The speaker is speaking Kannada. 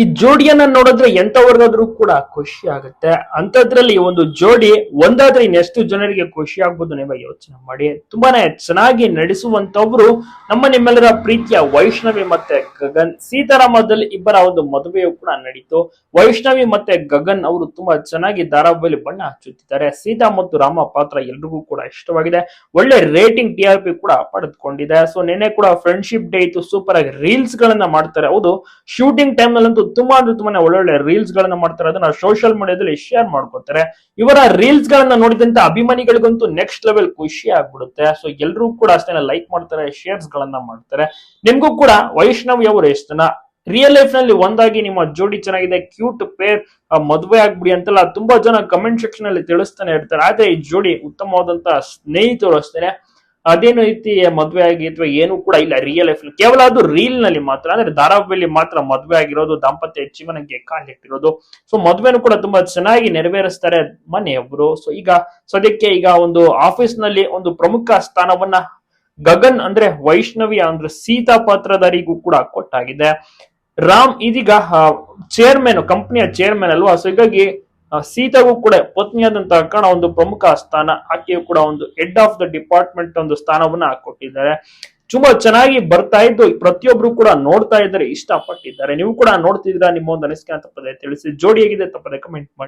ಈ ಜೋಡಿಯನ್ನ ನೋಡಿದ್ರೆ ಎಂತವರ್ಗಾದ್ರೂ ಕೂಡ ಖುಷಿ ಆಗುತ್ತೆ. ಅಂತದ್ರಲ್ಲಿ ಒಂದು ಜೋಡಿ ಒಂದಾದ್ರೆ ಇನ್ನೆಷ್ಟು ಜನರಿಗೆ ಖುಷಿ ಆಗ್ಬೋದು ನೀವೇ ಯೋಚನೆ ಮಾಡಿ. ತುಂಬಾನೇ ಚೆನ್ನಾಗಿ ನಡೆಸುವಂತವ್ರು ನಮ್ಮ ನಿಮ್ಮೆಲ್ಲರ ಪ್ರೀತಿಯ ವೈಷ್ಣವಿ ಮತ್ತೆ ಗಗನ್. ಸೀತಾರಾಮದಲ್ಲಿ ಇಬ್ಬರ ಒಂದು ಮದುವೆಯು ಕೂಡ ನಡೀತು. ವೈಷ್ಣವಿ ಮತ್ತೆ ಗಗನ್ ಅವರು ತುಂಬಾ ಚೆನ್ನಾಗಿ ಧಾರಾವಾಹಿಯಲ್ಲಿ ಬಣ್ಣ ಹಚ್ಚುತ್ತಿದ್ದಾರೆ. ಸೀತಾ ಮತ್ತು ರಾಮ ಪಾತ್ರ ಎಲ್ರಿಗೂ ಕೂಡ ಇಷ್ಟವಾಗಿದೆ. ಒಳ್ಳೆ ರೇಟಿಂಗ್ ಟಿ ಆರ್ ಪಿ ಕೂಡ ಪಡೆದುಕೊಂಡಿದೆ. ಸೊ ನಿನ್ನೆ ಕೂಡ ಫ್ರೆಂಡ್ಶಿಪ್ ಡೇ ಇತ್ತು. ಸೂಪರ್ ಆಗಿ ರೀಲ್ಸ್ ಗಳನ್ನ ಮಾಡ್ತಾರೆ. ಹೌದು ಶೂಟಿಂಗ್ ಟೈಮ್ ನಲ್ಲಂತೂ ತುಂಬಾ ಅಂದ್ರೆ ತುಂಬಾನೇ ಒಳ್ಳೊಳ್ಳೆ ರೀಲ್ಸ್ ಗಳನ್ನ ಮಾಡ್ತಾರೆ. ಅದನ್ನ ಸೋಷಿಯಲ್ ಮೀಡಿಯಾದಲ್ಲಿ ಶೇರ್ ಮಾಡ್ಕೊತಾರೆ ಇವರ ರೀಲ್ಸ್ ಗಳನ್ನ ನೋಡಿದಂತ ಅಭಿಮಾನಿಗಳಿಗಂತೂ ನೆಕ್ಸ್ಟ್ ಲೆವೆಲ್ ಖುಷಿ ಆಗ್ಬಿಡುತ್ತೆ. ಸೊ ಎಲ್ಲರೂ ಕೂಡ ಅಷ್ಟೇ ಲೈಕ್ ಮಾಡ್ತಾರೆ ಶೇರ್ಸ್ ಗಳನ್ನ ಮಾಡ್ತಾರೆ. ನಿಮ್ಗೂ ಕೂಡ ವೈಷ್ಣವಿ ಅವರು ಎಷ್ಟನ ರಿಯಲ್ ಲೈಫ್ನಲ್ಲಿ ಒಂದಾಗಿ ನಿಮ್ಮ ಜೋಡಿ ಚೆನ್ನಾಗಿದೆ ಕ್ಯೂಟ್ ಪೇರ್ ಮದುವೆ ಆಗ್ಬಿಡಿ ಅಂತೆಲ್ಲ ತುಂಬಾ ಜನ ಕಮೆಂಟ್ ಸೆಕ್ಷನ್ ಅಲ್ಲಿ ತಿಳಿಸ್ತಾನೆ ಇರ್ತಾರೆ. ಆದ್ರೆ ಈ ಜೋಡಿ ಉತ್ತಮವಾದಂತ ಸ್ನೇಹಿತರು ಅಷ್ಟೇ ಅದೇನು ರೀತಿ ಮದ್ವೆ ಆಗಿ ಅಥವಾ ಏನು ಕೂಡ ಇಲ್ಲ ರಿಯಲ್ ಲೈಫ್ ಕೇವಲ ಅದು ರೀಲ್ನಲ್ಲಿ ಮಾತ್ರ, ಅಂದ್ರೆ ಧಾರಾವಾಹಿಯಲ್ಲಿ ಮಾತ್ರ ಮದ್ವೆ ಆಗಿರೋದು, ದಾಂಪತ್ಯ ಜೀವನಕ್ಕೆ ಕಾಲಿಟ್ಟಿರೋದು ಸೊ ಮದ್ವೆನೂ ಕೂಡ ತುಂಬಾ ಚೆನ್ನಾಗಿ ನೆರವೇರಿಸ್ತಾರೆ ಮನೆಯವರು. ಸೊ ಈಗ ಸದ್ಯಕ್ಕೆ ಈಗ ಒಂದು ಆಫೀಸ್ನಲ್ಲಿ ಒಂದು ಪ್ರಮುಖ ಸ್ಥಾನವನ್ನ ಗಗನ್ ಅಂದ್ರೆ ವೈಷ್ಣವಿ ಅಂದ್ರೆ ಸೀತಾ ಪಾತ್ರಧಾರಿಗೂ ಕೂಡ ಕೊಟ್ಟಾಗಿದೆ. ರಾಮ್ ಇದೀಗ ಚೇರ್ಮನ್ ಕಂಪ್ನಿಯ ಚೇರ್ಮನ್ ಅಲ್ವಾ? ಸೊ ಹೀಗಾಗಿ ಸೀತಾಗೂ ಕೂಡ ಪತ್ನಿಯಾದಂತಹ ಕಾರಣ ಒಂದು ಪ್ರಮುಖ ಸ್ಥಾನ. ಆಕೆಯು ಕೂಡ ಒಂದು ಹೆಡ್ ಆಫ್ ದ ಡಿಪಾರ್ಟ್ಮೆಂಟ್ ಒಂದು ಸ್ಥಾನವನ್ನ ಕೊಟ್ಟಿದ್ದಾರೆ ತುಂಬಾ ಚೆನ್ನಾಗಿ ಬರ್ತಾ ಇದ್ದು ಪ್ರತಿಯೊಬ್ರು ಕೂಡ ನೋಡ್ತಾ ಇದ್ದಾರೆ, ಇಷ್ಟಪಟ್ಟಿದ್ದಾರೆ. ನೀವು ಕೂಡ ನೋಡ್ತಿದ್ದೀರಾ ನಿಮ್ಮ ಒಂದು ಅನಿಸಿಕೆ ತಪ್ಪದೆ ತಿಳಿಸಿ. ಜೋಡಿ ಹೇಗಿದೆ ತಪ್ಪದೆ ಕಮೆಂಟ್ ಮಾಡಿ.